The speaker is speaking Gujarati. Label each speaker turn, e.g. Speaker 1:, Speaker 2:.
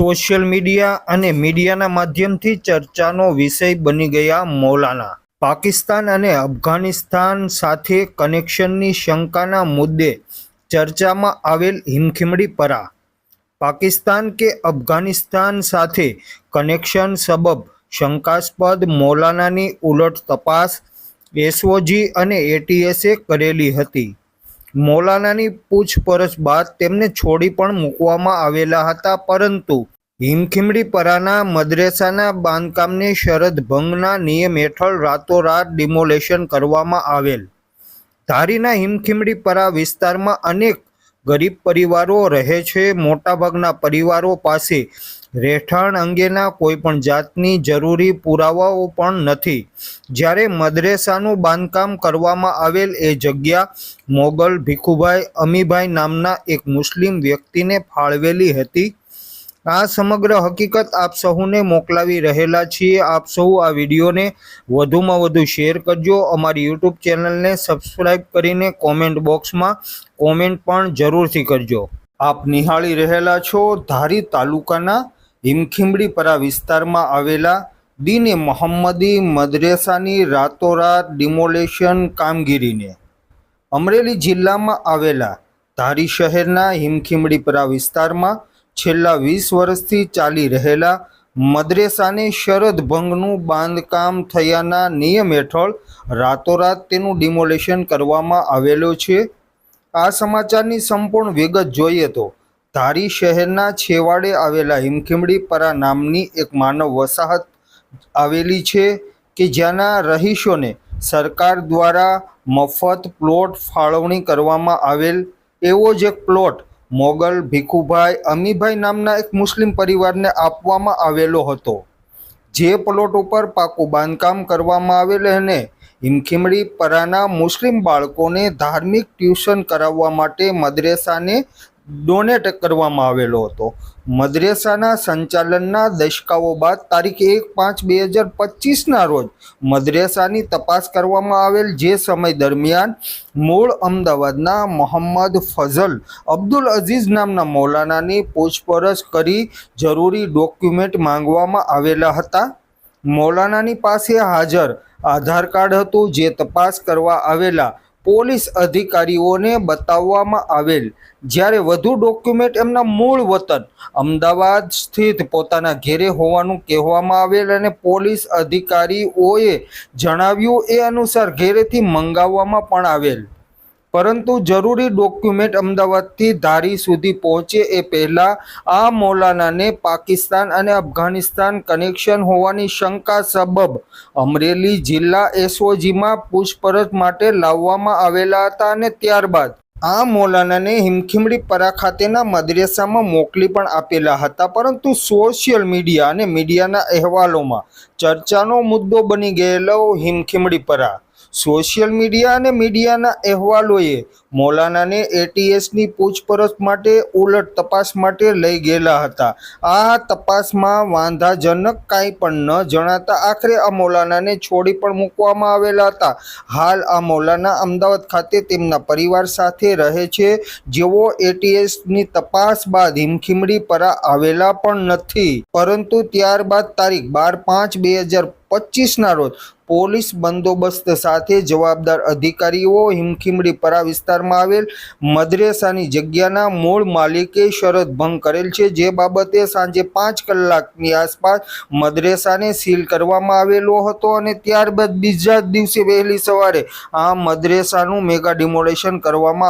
Speaker 1: સોશિયલ મીડિયા અને મીડિયાના માધ્યમથી ચર્ચાનો વિષય બની ગયા મૌલાના. પાકિસ્તાન અને અફઘાનિસ્તાન સાથે કનેક્શનની શંકાના મુદ્દે ચર્ચામાં આવેલ હિમખીમડી પરા. પાકિસ્તાન કે અફઘાનિસ્તાન સાથે કનેક્શન સબબ શંકાસ્પદ મૌલાનાની ઉલટ તપાસ એસઓજી અને એટીએસે કરેલી હતી. મૌલાનાની પૂછપરછ બાદ તેમને છોડી પણ મૂકવામાં આવેલા હતા, પરંતુ હિમખીમડી પરાના મદ્રેસાના બાંધકામને શરદ ભંગના નિયમ હેઠળ રાતોરાત ડિમોલેશન કરવામાં આવેલ. ધારીના હિમખીમડી પરા વિસ્તારમાં અનેક ગરીબ પરિવારો રહે છે. મોટાભાગના પરિવારો પાસે રહેઠાણ અંગેના કોઈપણ જાતની જરૂરી પુરાવાઓ પણ નથી. જ્યારે મદ્રેસાનું બાંધકામ કરવામાં આવેલ એ જગ્યા મોગલ ભીખુભાઈ અમીભાઈ નામના એક મુસ્લિમ વ્યક્તિને ફાળવેલી હતી. આ સમગ્ર હકીકત આપ સહુને મોકલાવી રહેલા છીએ. આપ સહુ આ વિડીયોને વધુમાં વધુ શેર કરજો. અમારી યુટ્યુબ ચેનલને સબસ્ક્રાઈબ કરીને કોમેન્ટ બોક્સમાં કોમેન્ટ પણ જરૂરથી કરજો. આપ નિહાળી રહેલા છો ધારી તાલુકાના હિમખીમડીપરા વિસ્તારમાં આવેલા દીને મોહમ્મદી મદ્રેસાની રાતોરાત ડિમોલેશન કામગીરીને અમરેલી જિલ્લામાં આવેલા ધારી શહેરના હિમખીમડીપરા વિસ્તારમાં છેલ્લા વીસ વર્ષથી ચાલી રહેલા મદ્રેસાને શરદ ભંગનું બાંધકામ થયાના નિયમ હેઠળ રાતોરાત તેનું ડિમોલેશન કરવામાં આવેલો છે. આ સમાચારની સંપૂર્ણ વિગત જોઈએ તો ધારી શહેરના છેવાડે આવેલા હિમખીમડી પરા નામની એક માનવ વસાહત આવેલી છે કે જ્યાંના રહીશોને સરકાર દ્વારા મફત પ્લોટ ફાળવણી કરવામાં આવેલ. એવો જ એક પ્લોટ મોગલ ભીખુભાઈ અમીભાઈ નામના એક મુસ્લિમ પરિવારને આપવામાં આવેલો હતો. જે પ્લોટ ઉપર પાકું બાંધકામ કરવામાં આવેલ અને હિમખીમડી પરાના મુસ્લિમ બાળકોને ધાર્મિક ટ્યુશન કરાવવા માટે મદ્રેસાને ડોનેટ કરવામાં આવેલો હતો. મદ્રેસાના સંચાલનના દશકાઓ બાદ તારીખ એક પાંચ બે હજાર પચીસના રોજ મદ્રેસાની તપાસ કરવામાં આવેલ જે સમય દરમિયાન મૂળ અમદાવાદના મોહમ્મદ ફઝલ અબ્દુલ અઝીઝ નામના મૌલાનાની પૂછપરછ કરી જરૂરી ડોક્યુમેન્ટ માંગવામાં આવેલા હતા. મૌલાનાની પાસે હાજર આધાર કાર્ડ હતું જે તપાસ કરવા આવેલા પોલીસ અધિકારીઓને બતાવવામાં આવેલ. જ્યારે વધુ ડોક્યુમેન્ટ એમના મૂળ વતન અમદાવાદ સ્થિત પોતાના ઘેરે હોવાનું કહેવામાં આવેલ અને પોલીસ અધિકારીઓએ જણાવ્યું એ અનુસાર ઘેરેથી મંગાવવામાં પણ આવેલ. પરંતુ જરૂરી ડોક્યુમેન્ટ અમદાવાદથી ધારી સુધી પહોંચે એ પહેલાં આ મૌલાનાને પાકિસ્તાન અને અફઘાનિસ્તાન કનેક્શન હોવાની શંકા સબબ અમરેલી જિલ્લા એસઓજીમાં પૂછપરછ માટે લાવવામાં આવેલા હતા અને ત્યારબાદ આ મૌલાનાને હિમખીમડી પરા ખાતેના મદ્રેસામાં મોકલી પણ આપેલા હતા. પરંતુ સોશિયલ મીડિયા અને મીડિયાના અહેવાલોમાં ચર્ચાનો મુદ્દો બની ગયેલો હિમખીમડી પરા સોશિયલ મીડિયા અને મીડિયાના અહેવાલોએ મૌલાનાને એટીએસની પૂછપરછ માટે ઉલટ તપાસ માટે લઈ ગયેલા હતા. આ તપાસમાં વાંધાજનક કાંઈ પણ ન જણાતા આખરે આ મૌલાનાને છોડી પણ મૂકવામાં આવેલા હતા. હાલ આ મૌલાના અમદાવાદ ખાતે તેમના પરિવાર સાથે રહે છે. જેઓ એટીએસની તપાસ બાદ હિમખીમડી પરા આવેલા પણ નથી. પરંતુ ત્યારબાદ તારીખ બાર પાંચ બે હજાર પચીસના રોજ પોલીસ બંદોબસ્ત સાથે જવાબદાર અધિકારીઓ હિમખીમડી પરા વિસ્તારમાં આવેલ મદ્રેસાની જગ્યાના મૂળ માલિકે શરત ભંગ કરેલ છે. જે બાબતે સાંજે પાંચ કલાકની આસપાસ મદ્રેસાને સીલ કરવામાં આવેલો હતો અને ત્યારબાદ બીજા જ દિવસે વહેલી સવારે આ મદ્રેસાનું મેગા ડિમોલેશન કરવામાં